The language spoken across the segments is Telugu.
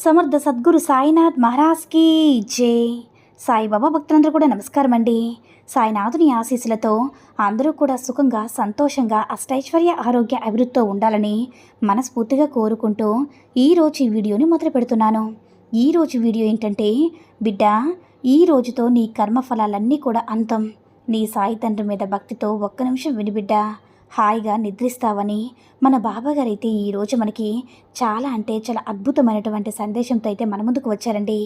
సమర్థ సద్గురు సాయినాథ్ మహారాజ్కి జై. సాయిబాబా భక్తులందరూ కూడా నమస్కారం అండి. సాయినాథుని ఆశీస్సులతో అందరూ కూడా సుఖంగా సంతోషంగా అష్టైశ్వర్య ఆరోగ్య అభివృద్ధితో ఉండాలని మనస్ఫూర్తిగా కోరుకుంటూ ఈరోజు ఈ వీడియోని మొదలు పెడుతున్నాను. ఈరోజు వీడియో ఏంటంటే బిడ్డ ఈ రోజుతో నీ కర్మఫలాలన్నీ కూడా అంతం. నీ సాయి తండ్రి మీద భక్తితో ఒక్క నిమిషం వినిబిడ్డా హాయిగా నిద్రిస్తావని మన బాబాగారు అయితే ఈరోజు మనకి చాలా అంటే చాలా అద్భుతమైనటువంటి సందేశంతో అయితే మన ముందుకు వచ్చారండి.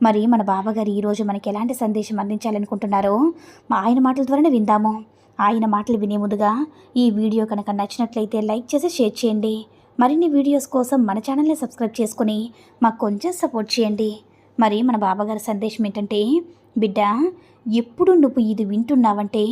మరి మన బాబాగారు ఈరోజు మనకి ఎలాంటి సందేశం అందించాలనుకుంటున్నారో మా ఆయన మాటల ద్వారానే విందాము. ఆయన మాటలు వినే ముందుగా ఈ వీడియో కనుక నచ్చినట్లయితే లైక్ చేసి షేర్ చేయండి. మరిన్ని వీడియోస్ కోసం మన ఛానల్ని సబ్స్క్రైబ్ చేసుకుని మాకు కొంచెం సపోర్ట్ చేయండి. మరి మన బాబాగారి సందేశం ఏంటంటే బిడ్డ ఎప్పుడు నువ్వు ఇది వింటున్నావంటే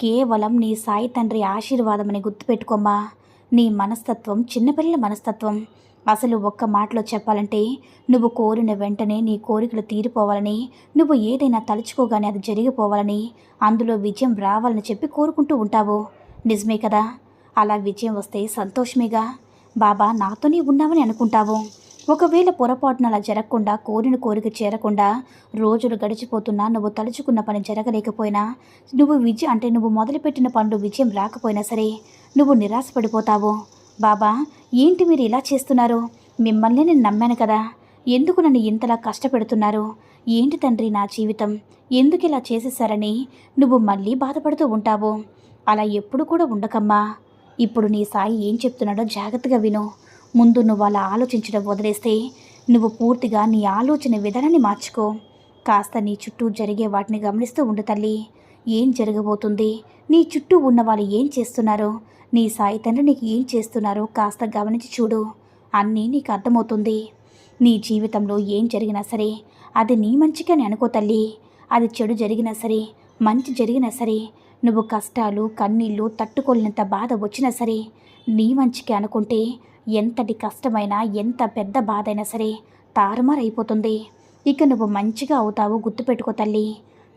కేవలం నీ సాయి తండ్రి ఆశీర్వాదమని గుర్తుపెట్టుకోమ్మా. నీ మనస్తత్వం చిన్నపిల్లల మనస్తత్వం. అసలు ఒక్క మాటలో చెప్పాలంటే నువ్వు కోరిన వెంటనే నీ కోరికలు తీరిపోవాలని నువ్వు ఏదైనా తలుచుకోగానే అది జరిగిపోవాలని అందులో విజయం రావాలని చెప్పి కోరుకుంటూ ఉంటావు. నిజమే కదా? అలా విజయం వస్తే సంతోషమేగా? బాబా నాతోనే ఉన్నావని అనుకుంటావు. ఒకవేళ పొరపాటున అలా జరగకుండా కోరిన కోరిక చేరకుండా రోజులు గడిచిపోతున్నా నువ్వు తలుచుకున్న పని జరగలేకపోయినా నువ్వు విజయం అంటే నువ్వు మొదలుపెట్టిన పనులు విజయం రాకపోయినా సరే నువ్వు నిరాశపడిపోతావు. బాబా ఏంటి మీరు ఇలా చేస్తున్నారు? మిమ్మల్ని నేను నమ్మాను కదా. ఎందుకు నన్ను ఇంతలా కష్టపెడుతున్నారు? ఏంటి తండ్రి నా జీవితం? ఎందుకు ఇలా చేసేసారని నువ్వు మళ్ళీ బాధపడుతూ ఉంటావు. అలా ఎప్పుడు కూడా ఉండకమ్మా. ఇప్పుడు నీ సాయి ఏం చెప్తున్నాడో జాగ్రత్తగా విను. ముందు నువ్వు అలా ఆలోచించడం వదిలేస్తే నువ్వు పూర్తిగా నీ ఆలోచన విధానాన్ని మార్చుకో. కాస్త నీ చుట్టూ జరిగే వాటిని గమనిస్తూ ఉండు తల్లి. ఏం జరగబోతుంది? నీ చుట్టూ ఉన్న వాళ్ళు ఏం చేస్తున్నారో? నీ సాయి తండ్రి నీకు ఏం చేస్తున్నారో కాస్త గమనించి చూడు. అన్నీ నీకు అర్థమవుతుంది. నీ జీవితంలో ఏం జరిగినా సరే అది నీ మంచికని అనుకో తల్లి. అది చెడు జరిగినా సరే మంచి జరిగినా సరే నువ్వు కష్టాలు కన్నీళ్ళు తట్టుకోలేనంత బాధ వచ్చినా సరే నీ మంచికి అనుకుంటే ఎంతటి కష్టమైనా ఎంత పెద్ద బాధ అయినా సరే తారుమారైపోతుంది. ఇక నువ్వు మంచిగా అవుతావు గుర్తుపెట్టుకో తల్లి.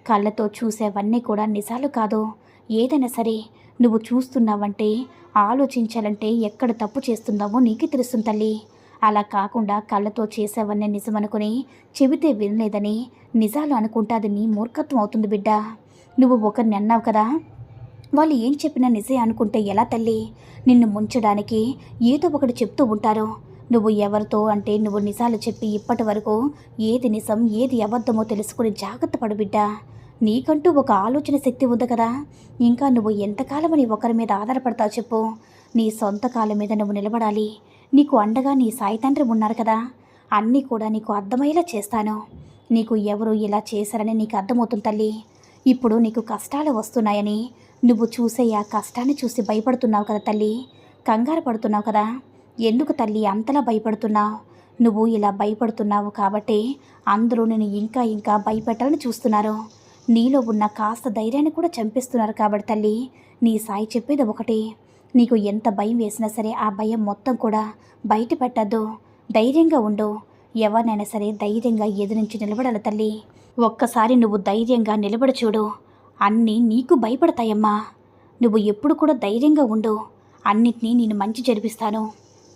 కళ్ళతో చూసేవన్నీ కూడా నిజాలు కాదు. ఏదైనా సరే నువ్వు చూస్తున్నావంటే ఆలోచించాలంటే ఎక్కడ తప్పు చేస్తున్నావో నీకే తెలుస్తుంది తల్లి. అలా కాకుండా కళ్ళతో చేసేవన్నీ నిజమనుకుని చెబితే వినలేదని నిజాలు అనుకుంటే అది నీ మూర్ఖత్వం అవుతుంది బిడ్డ. నువ్వు ఒకరిని అన్నావు కదా వాళ్ళు ఏం చెప్పినా నిజే అనుకుంటే ఎలా తల్లి? నిన్ను ముంచడానికి ఏదో ఒకటి చెప్తూ ఉంటారు. నువ్వు ఎవరితో అంటే నువ్వు నిజాలు చెప్పి ఇప్పటి వరకు ఏది నిజం ఏది అబద్ధమో తెలుసుకుని జాగ్రత్త పడు బిడ్డ. నీకంటూ ఒక ఆలోచన శక్తి ఉంది కదా. ఇంకా నువ్వు ఎంతకాలమని ఒకరి మీద ఆధారపడతావు చెప్పు. నీ సొంత కాలం మీద నువ్వు నిలబడాలి. నీకు అండగా నీ సాయి తండ్రి ఉన్నారు కదా. అన్నీ కూడా నీకు అర్థమయ్యేలా చేస్తాను. నీకు ఎవరు ఇలా చేశారని నీకు అర్థమవుతుంది తల్లి. ఇప్పుడు నీకు కష్టాలు వస్తున్నాయని నువ్వు చూసే ఆ కష్టాన్ని చూసి భయపడుతున్నావు కదా తల్లి. కంగారు పడుతున్నావు కదా. ఎందుకు తల్లి అంతలా భయపడుతున్నావు? నువ్వు ఇలా భయపడుతున్నావు కాబట్టి అందరూ నేను ఇంకా ఇంకా భయపెట్టాలని చూస్తున్నారు. నీలో ఉన్న కాస్త ధైర్యాన్ని కూడా చంపిస్తున్నారు కాబట్టి తల్లి నీ సాయి చెప్పేది ఒకటి. నీకు ఎంత భయం వేసినా సరే ఆ భయం మొత్తం కూడా బయట పెట్టద్దు. ధైర్యంగా ఉండు. ఎవరినైనా సరే ధైర్యంగా ఎదురించి నిలబడాలి తల్లి. ఒక్కసారి నువ్వు ధైర్యంగా నిలబడి చూడు. అన్నీ నీకు భయపడతాయమ్మా. నువ్వు ఎప్పుడు కూడా ధైర్యంగా ఉండు. అన్నిటినీ నేను మంచి జరిపిస్తాను.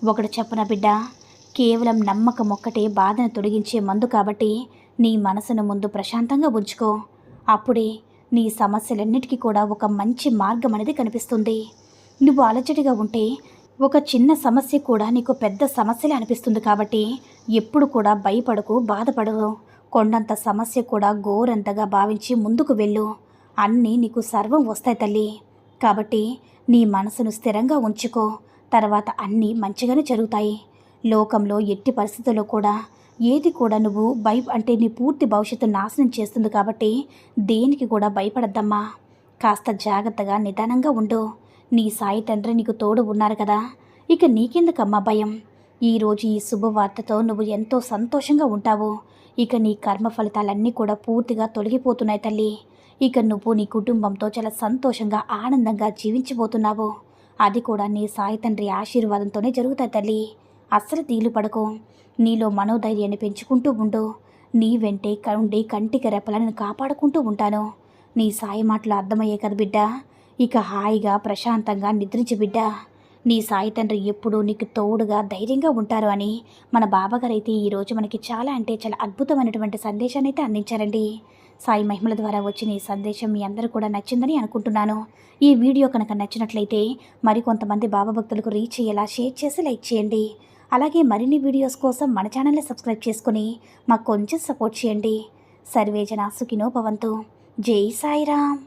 ఒకడు చెప్పన బిడ్డ కేవలం నమ్మకం ఒక్కటే బాధను తొలగించే మందు కాబట్టి నీ మనసును ముందు ప్రశాంతంగా ఉంచుకో. అప్పుడే నీ సమస్యలన్నిటికీ కూడా ఒక మంచి మార్గం అనేది కనిపిస్తుంది. నువ్వు అలజడిగా ఉంటే ఒక చిన్న సమస్య కూడా నీకు పెద్ద సమస్యలే అనిపిస్తుంది కాబట్టి ఎప్పుడు కూడా భయపడకు బాధపడవు కొండంత సమస్య కూడా ఘోరంతగా భావించి ముందుకు వెళ్ళు. అన్నీ నీకు సర్వం వస్తాయి తల్లి. కాబట్టి నీ మనసును స్థిరంగా ఉంచుకో. తర్వాత అన్నీ మంచిగానే జరుగుతాయి. లోకంలో ఎట్టి పరిస్థితుల్లో కూడా ఏది కూడా నువ్వు భయ అంటే నీ పూర్తి భవిష్యత్తు నాశనం చేస్తుంది కాబట్టి దేనికి కూడా భయపడద్దమ్మా. కాస్త జాగ్రత్తగా నిదానంగా ఉండు. నీ సాయి తండ్రి నీకు తోడు ఉన్నారు కదా. ఇక నీకెందుకమ్మా భయం? ఈరోజు ఈ శుభవార్తతో నువ్వు ఎంతో సంతోషంగా ఉంటావు. ఇక నీ కర్మ ఫలితాలన్నీ కూడా పూర్తిగా తొలగిపోతున్నాయి తల్లి. ఇక నువ్వు నీ కుటుంబంతో చాలా సంతోషంగా ఆనందంగా జీవించబోతున్నావు. అది కూడా నీ సాయి తండ్రి ఆశీర్వాదంతోనే జరుగుతాయి తల్లి. అస్సలు తీలు పడకు. నీలో మనోధైర్యాన్ని పెంచుకుంటూ ఉండు. నీ వెంటే ఉండి కంటికి రెప్పలను కాపాడుకుంటూ ఉంటాను. నీ సాయి మాటలు అర్థమయ్యే కదా బిడ్డ. ఇక హాయిగా ప్రశాంతంగా నిద్రించు బిడ్డ. నీ సాయి తండ్రి ఎప్పుడూ నీకు తోడుగా ధైర్యంగా ఉంటారు అని మన బాబాగారు అయితే ఈరోజు మనకి చాలా అంటే చాలా అద్భుతమైనటువంటి సందేశాన్ని అయితే అందించారండి. సాయి మహిమల ద్వారా వచ్చిన ఈ సందేశం మీ అందరూ కూడా నచ్చిందని అనుకుంటున్నాను. ఈ వీడియో కనుక నచ్చినట్లయితే మరికొంతమంది బాబా భక్తులకు రీచ్ అయ్యేలా షేర్ చేసి లైక్ చేయండి. అలాగే మరిన్ని వీడియోస్ కోసం మన ఛానల్ని సబ్స్క్రైబ్ చేసుకుని మాకు కొంచెం సపోర్ట్ చేయండి. సర్వేజన సుఖినో భవంతు. జై సాయిరామ్.